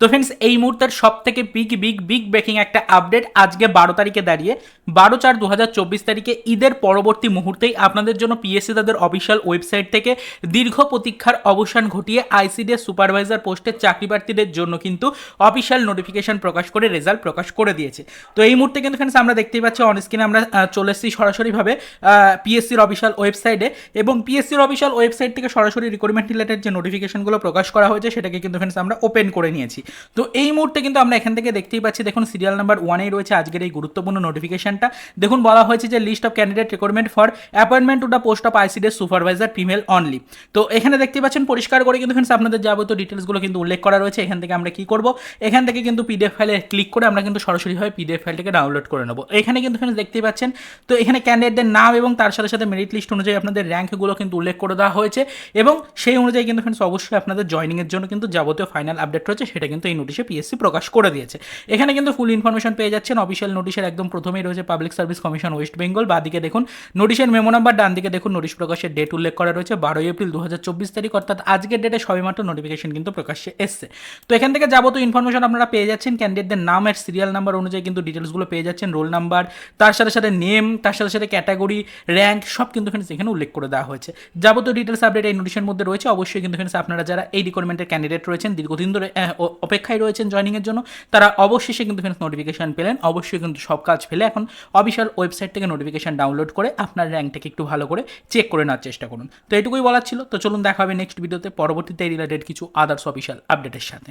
তো ফ্রেন্ডস এই মুহূর্তের সব থেকে বিগ বিগ বিগ ব্রেকিং একটা আপডেট আজকে বারো তারিখে দাঁড়িয়ে। বারো চার দু তারিখে ঈদের পরবর্তী মুহূর্তেই আপনাদের জন্য পিএসসি তাদের অফিসিয়াল ওয়েবসাইট থেকে দীর্ঘ প্রতীক্ষার অবসান ঘটিয়ে আইসিডিএস সুপারভাইজার পোস্টের চাকরি প্রার্থীদের জন্য কিন্তু অফিসিয়াল নোটিফিকেশন প্রকাশ করে রেজাল্ট প্রকাশ করে দিয়েছে। তো এই মুহূর্তে কিন্তু ফ্রেন্ডস আমরা দেখতেই পাচ্ছি অন স্ক্রিনে আমরা চলে এসেছি সরাসরিভাবে পিএসসির অফিসিয়াল ওয়েবসাইটে এবং পিএসসির অফিসিয়াল ওয়েবসাইট থেকে সরাসরি রিক্রুটমেন্ট রিলেটেড যে নোটিফিকেশনগুলো প্রকাশ করা হয়েছে, সেটাকে কিন্তু ফ্রেন্ডস আমরা ওপেন করে নিয়েছি। তো এই মুহূর্তে কিন্তু আমরা এখান থেকে দেখতেই পাচ্ছি, দেখুন সিরিয়াল নাম্বার ওয়ানেই রয়েছে, আজকের এই গুরুত্বপূর্ণ নোটিফিকেশনটা দেখুন, বলা হয়েছে যে list of candidate recruitment for appointment to the post of ICDS supervisor female only তো এখানে দেখতে পাচ্ছেন, পরিষ্কার করে কিন্তু ফ্রেন্ডস আপনাদের যাবতীয় ডিটেলসগুলো কিন্তু উল্লেখ করা রয়েছে, এখান থেকে আমরা কি করব? এখান থেকে কিন্তু পিডিএফ ফাইলে ক্লিক করে আমরা কিন্তু সরাসরিভাবে পিডিএফ ফাইলটাকে ডাউনলোড করে নেব। এখানে কিন্তু ফ্রেন্ডস দেখতেই পাচ্ছেন, তো এখানে ক্যান্ডিডেটদের নাম এবং তার সাথে সাথে মেরিট লিস্ট অনুযায়ী আপনাদের র্যাঙ্কগুলো কিন্তু উল্লেখ করে দেওয়া হয়েছে এবং সেই অনুযায়ী কিন্তু ফ্রেন্ডস অবশ্যই আপনাদের জয়নিংয়ের জন্য কিন্তু যাবতীয় ফাইনাল আপডেট রয়েছে, সেটা কিন্তু এই নোটিশে পিএসসি প্রকাশ করে দিয়েছে। এখানে কিন্তু ফুল ইনফরমেশন পেয়ে যাচ্ছেন। অফিসিয়াল নোটিশের একদম প্রথমেই রয়েছে public service commission West Bengal বা দিকে দেখুন নোটিশের মেমো নাম্বার ডান দিকে দেখুন নোটিশ প্রকাশের ডেট উল্লেখ করা রয়েছে, বারোই এপ্রিল দু হাজার চব্বিশ তারিখ। অর্থাৎ আজকের ডেটে সবেমাত্র নোটিফিকেশন কিন্তু প্রকাশ্যে এসছে। তো এখান থেকে যাবতীয় ইনফরমেশন আপনারা পেয়ে যাচ্ছেন। ক্যান্ডিডেটদের নাম আর সিরিয়াল নাম্বার অনুযায়ী কিন্তু ডিটেলসগুলো পেয়ে যাচ্ছেন। রোল নাম্বার তার সাথে সাথে নেম তার সাথে সাথে ক্যাটাগরি র্যাঙ্ক সব কিন্তু এখানে উল্লেখ করে দেওয়া হয়েছে। যাবতীয় ডিটেলস আপডেট এই নোটিশের মধ্যে রয়েছে। অবশ্যই কিন্তু ফ্রেন্ডস আপনারা যারা এই রিকোয়ারমেন্টের ক্যান্ডিডেট রয়েছেন, দীর্ঘদিন ধরে অপেক্ষায় রয়েছেন জয়নিংয়ের জন্য, তারা অবশেষে কিন্তু ফ্রেন্ডস নোটিফিকেশন পেলেন। অবশ্যই কিন্তু সব কাজ ফেলে এখন অফিসিয়াল ওয়েবসাইট থেকে নোটিফিকেশন ডাউনলোড করে আপনার র্যাঙ্কটাকে একটু ভালো করে চেক করে নেওয়ার চেষ্টা করুন। তো এটুকুই বলার ছিল। তো চলুন দেখা হবে নেক্সট ভিডিওতে পরবর্তীতে রিলেটেড কিছু আদার্স অফিসিয়াল আপডেটের সাথে।